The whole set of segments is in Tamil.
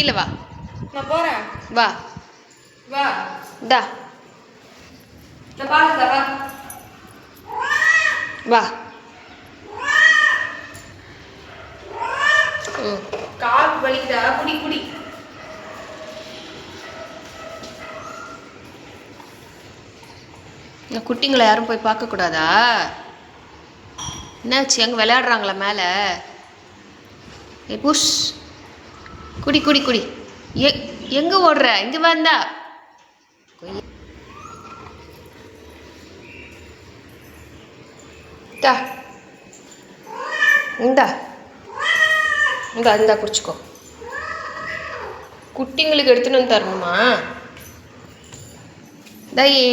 தொட்டியில் வா. நான் போறேன். வா. வா. இந்தா நான் பாருங்க வா. வா ம் கால் வலிக்குதா? குடி குடி. இந்த குட்டிங்களை யாரும் போய் பார்க்கக்கூடாதா? என்னாச்சு? அங்கே விளையாடுறாங்களா மேலே? ஏ புஷ். குடி குடி குடி. எ எங்கே ஓடுற? இங்கே வந்தா. இந்தா. இந்தா. இந்தா இந்தா குடிச்சுக்கோ. குட்டிங்களுக்கு எடுத்துன்னு வந்து தரணுமா? தயே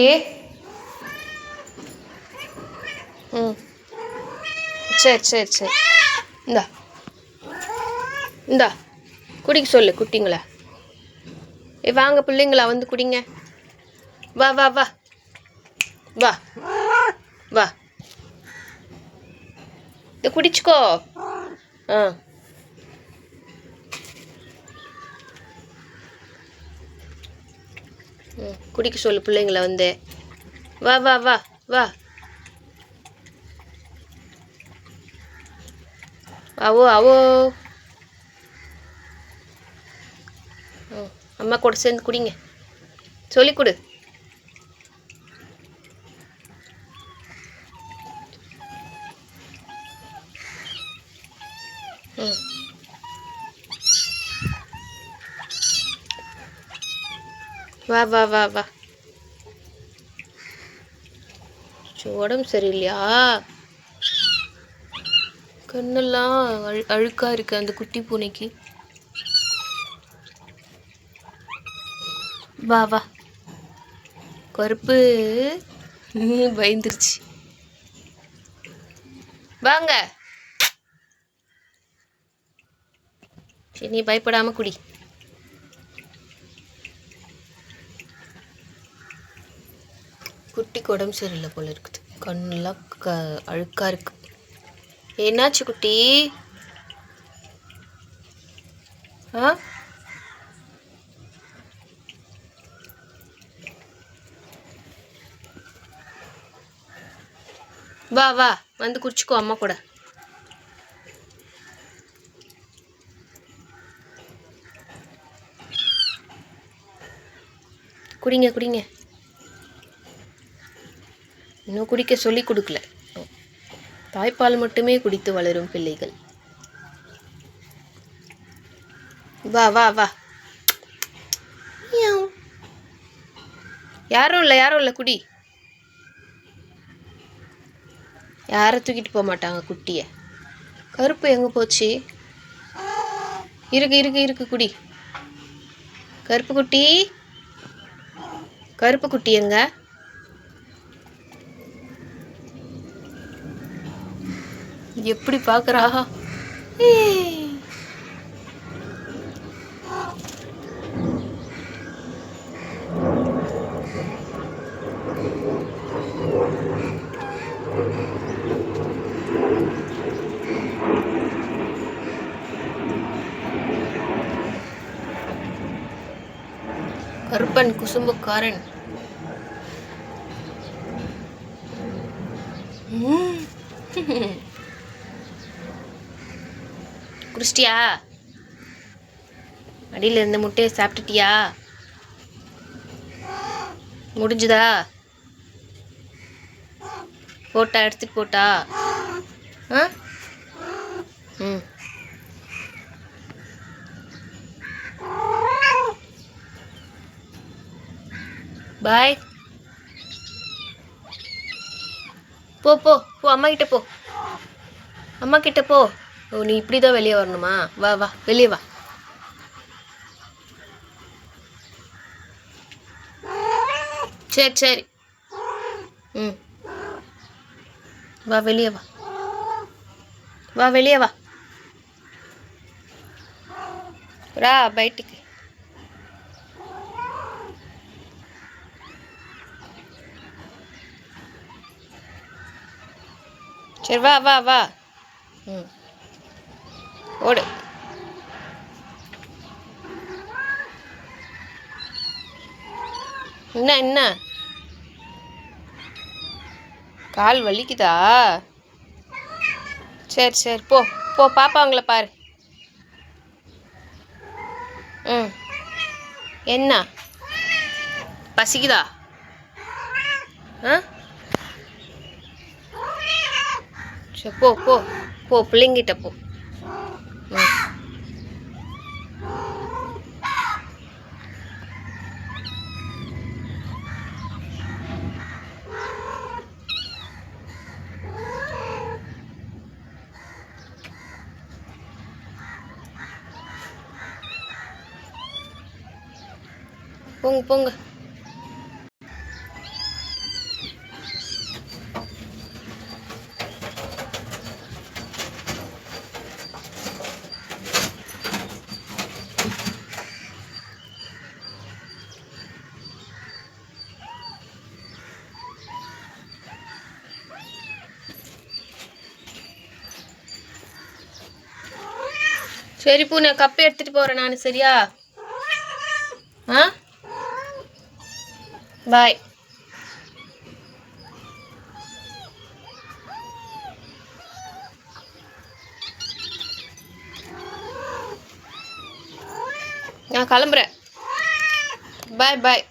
ம். சரி சரி சரி. இந்தா. இந்தா. குடிக்க சொல்லு குட்டிங்களா. ஏ வாங்க பிள்ளைங்களா வந்து குடிங்க. வா வா வா. வா. வா. இதை குடிச்சுக்கோ. ஆ. ம் குடிக்க சொல்லு பிள்ளைங்கள வந்து. வா வா வா வா. அவோ அவோ ம், அம்மா கூட சேர்ந்து குடிங்க. சொல்லி கொடு. ம். வா வா வா வா. உடம்பு சரியில்லையா? கண்ணெல்லாம் அழு அழுக்கா இருக்கு அந்த குட்டி பூனைக்கு. வா வா. கருப்பு. பயந்துருச்சு. வாங்க. சரி நீ பயப்படாமல் குடி. குட்டிக்கு உடம்பு சரியில்லை போல் இருக்குது. கண்ணெல்லாம் க அழுக்காக இருக்கு. என்னாச்சு குட்டி? ஆ? வா வா. வந்து குறிச்சிக்கோ அம்மா கூட. குடிங்க குடிங்க. இன்னும் குடிக்க சொல்லி கொடுக்கல. தாய்ப்பால் மட்டுமே குடித்து வளரும் பிள்ளைகள். வா வா வா. யாரும் இல்லை யாரும் இல்லை குடி. யாரை தூக்கிட்டு போக மாட்டாங்க குட்டியை? கருப்பு எங்கே போச்சு? இருக்கு இருக்கு இருக்கு குடி. கருப்பு குட்டி? கருப்பு குட்டி எங்க? எப்படி பார்க்குறா ஏ கருப்பன் குசும்புக்காரன். குடிச்சிட்டியா அடியில் இருந்த முட்டையை சாப்பிட்டுட்டியா? முடிஞ்சுதா? போட்டா எடுத்துட்டு போட்டா? ஆ? ம். பாய். போ போ போ அம்மா கிட்ட போ. அம்மா கிட்ட போ. ஓ நீ இப்படி தான் வெளியே வரணுமா? வா வா வெளியே வா. சரி சரி. ம். வா வெளியே வா. வா வெளியே வா. రా బయటికి சரி வா வா வா. ம். ஓடு. என்ன என்ன? கால் வலிக்குதா? சரி சரி போ போ பாப்பாங்கள பாரு. ம். என்ன? பசிக்குதா? ஆ? சரி போ போ போ பிள்ளைங்கிட்ட போ. ம். போங்க போங்க. சரி பூனை கப்பை எடுத்துட்டு போறேன் நான் சரியா? ஆ? பாய் நான் கிளம்புறேன் பாய் பாய்